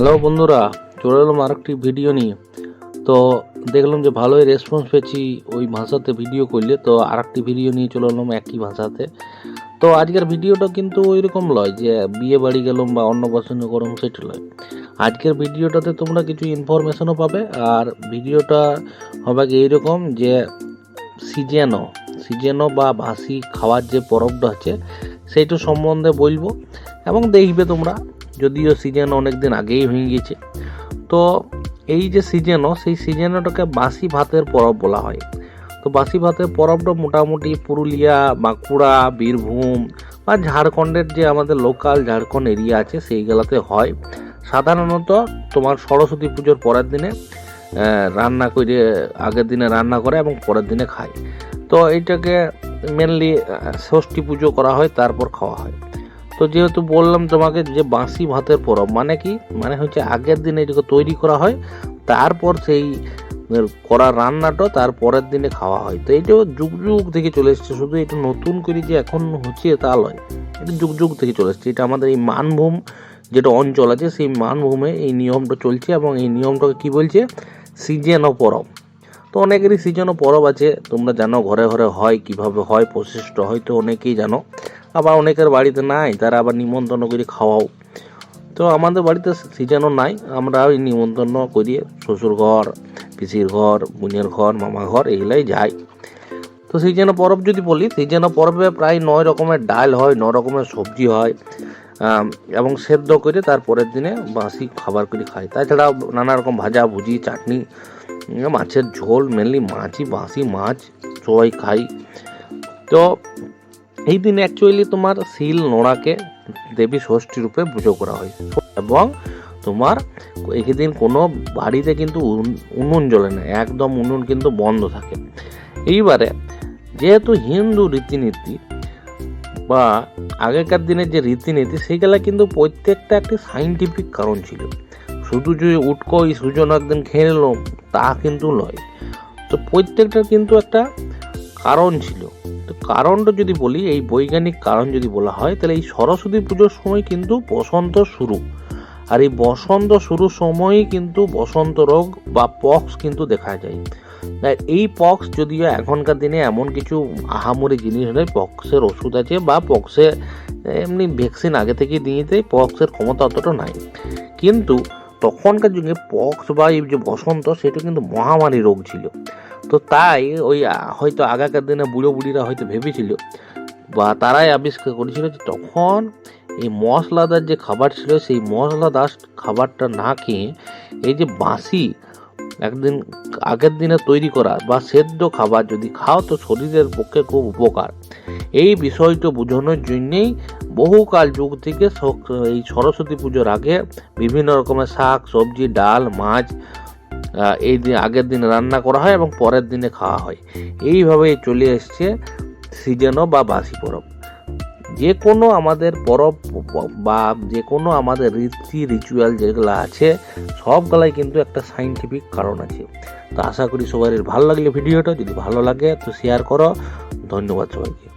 Hello বন্ধুরা, চলে এলাম আরেকটি ভিডিও নিয়ে। তো দেখলাম যে ভালোই রেসপন্স পেয়েছি ওই ভাষাতে ভিডিও করলে, তো আরেকটি ভিডিও নিয়ে চলে এলাম একই ভাষাতে। তো আজকের ভিডিওটা কিন্তু ওই রকম লয় যে বিয়ে বাড়ি গেলাম বা অন্য অন্নপ্রাশন করম সেটা লয়। আজকের ভিডিওটাতে তোমরা কিছু ইনফরমেশনও পাবে, আর ভিডিওটা হবে এইরকম যে সিজেনো সিজেনো বা ভাসি খাওয়ার যে পরবটা আছে, সেইটা সম্বন্ধে বলব, এবং দেখবে তোমরা। যদিও সিজন অনেক দিন আগেই হয়ে গিয়েছে। তো এই যে সিজনও সেই সিজনটাকে বাসি ভাতের পরব বলা হয়। তো বাসি ভাতের পরবটা মোটামুটি পুরুলিয়া, বাঁকুড়া, বীরভূম বা ঝাড়খণ্ডের যে আমাদের লোকাল ঝাড়খণ্ড এরিয়া আছে, সেইগুলোতে হয়। সাধারণত তোমার সরস্বতী পুজোর পরের দিনে রান্না করে আগের দিনে রান্না করে এবং পরের দিনে খায়। তো এইটাকে মেনলি ষষ্ঠী পুজো করা হয়, তারপর খাওয়া হয়। তো যেহেতু বললাম তোমাকে যে বাঁশি ভাতের পরব মানে কি? মানে হচ্ছে আগের দিনে এটাকে তৈরি করা হয়, তারপর সেই করা রান্নাটা তার পরের দিনে খাওয়া হয়। তো এটাও যুগ যুগ থেকে চলে এসছে, শুধু এটা নতুন করে যে এখন হচ্ছে তা নয় এটা যুগ যুগ থেকে চলে এসছে। এটা আমাদের এই মানভূম যেটা অঞ্চল আছে, সেই মানভূমে এই নিয়মটা চলছে এবং এই নিয়মটাকে কি বলছে? সিজন ও পরব তো অনেকেরই সিজন ও পরব আছে। তোমরা জানো ঘরে ঘরে হয়, কীভাবে হয়, প্রসেসটা হয়তো অনেকেই জানো। আবার অনেকের বাড়িতে নাই, তারা আবার নিমন্ত্রণ করে খাওয়াও। তো আমাদের বাড়িতে সিজনও নাই, আমরা ওই নিমন্ত্রণ করি শ্বশুর ঘর, পিসির ঘর, বোনের ঘর মামা ঘর এগুলাই যাই। তো সিজনে পরব যদি বলি সিজনে পরবে প্রায় নয় রকমের ডাল হয় নয় রকমের সবজি হয় এবং সেদ্ধ করে তার পরের দিনে বাসি খাবার করে খাই। তাছাড়া নানা রকম ভাজা, ভুজি, চাটনি মাছের ঝোল মেনলি মাছই, বাসি মাছ, সবাই খাই। তো এই দিন অ্যাকচুয়ালি তোমার শিল নোড়াকে দেবী ষষ্ঠী রূপে পুজো করা হয়। এবং তোমার এই দিন কোনো বাড়িতে কিন্তু উন- উনুন জ্বলে না, একদম উনুন কিন্তু বন্ধ থাকে। এইবারে যেহেতু হিন্দু রীতিনীতি বা আগেকার দিনের যে রীতিনীতি, সেইগুলা কিন্তু প্রত্যেকটা একটি সাইন্টিফিক কারণ ছিল। শুধু যে উটকো এই সুজন একদিন খেয়ে নিলাম তা কিন্তু নয়। তো প্রত্যেকটার কিন্তু একটা কারণ ছিল। কারণটা যদি বলি, এই বৈজ্ঞানিক কারণ যদি বলা হয়, তাহলে এই সরস্বতী পুজোর সময় কিন্তু বসন্ত শুরু। আর এই বসন্ত শুরুর সময়ই কিন্তু বসন্ত রোগ বা পক্স কিন্তু দেখা যায়। এই পক্স যদিও এখনকার দিনে এমন কিছু আহামরি জিনিস নয়, পক্সের ওষুধ আছে বা পক্সে এমনি ভ্যাকসিন আগে থেকে দিয়ে দেয় পক্সের ক্ষমতা অতটা নাই। কিন্তু তখনকার যুগে পক্স বা এই যে বসন্ত, সেটা কিন্তু মহামারী রোগ ছিল। তো তাই ওই হয়তো আগেকার দিনে বুড়ো বুড়িরা হয়তো ভেবেছিল বা তারাই আবিষ্কার করেছিল যে তখন এই মশলাদার যে খাবার ছিল, সেই মশলাদার খাবারটা না খেয়ে এই যে বাঁশি একদিন আগের দিনে তৈরি করা বা সেদ্ধ খাবার যদি খাও তো শরীরের পক্ষে খুব উপকার। এই বিষয়টা বোঝানোর জন্যেই বহুকাল যুগ থেকে এই সরস্বতী পুজোর আগে বিভিন্ন রকমের শাক, সবজি, ডাল, মাছ এই দিন আগের দিন রান্না করা হয় এবং পরের দিনে খাওয়া হয়। এইভাবে চলে এসছে সিজনও বা বাসি পরব। যে কোনো আমাদের পরব বা যে কোনো আমাদের রীতি রিচুয়াল যেগুলো আছে সবগুলাই কিন্তু একটা সাইন্টিফিক কারণ আছে। তো আশা করি সবাই ভালো লাগলে ভিডিওটা। যদি ভালো লাগে তো শেয়ার করো। ধন্যবাদ সবাইকে।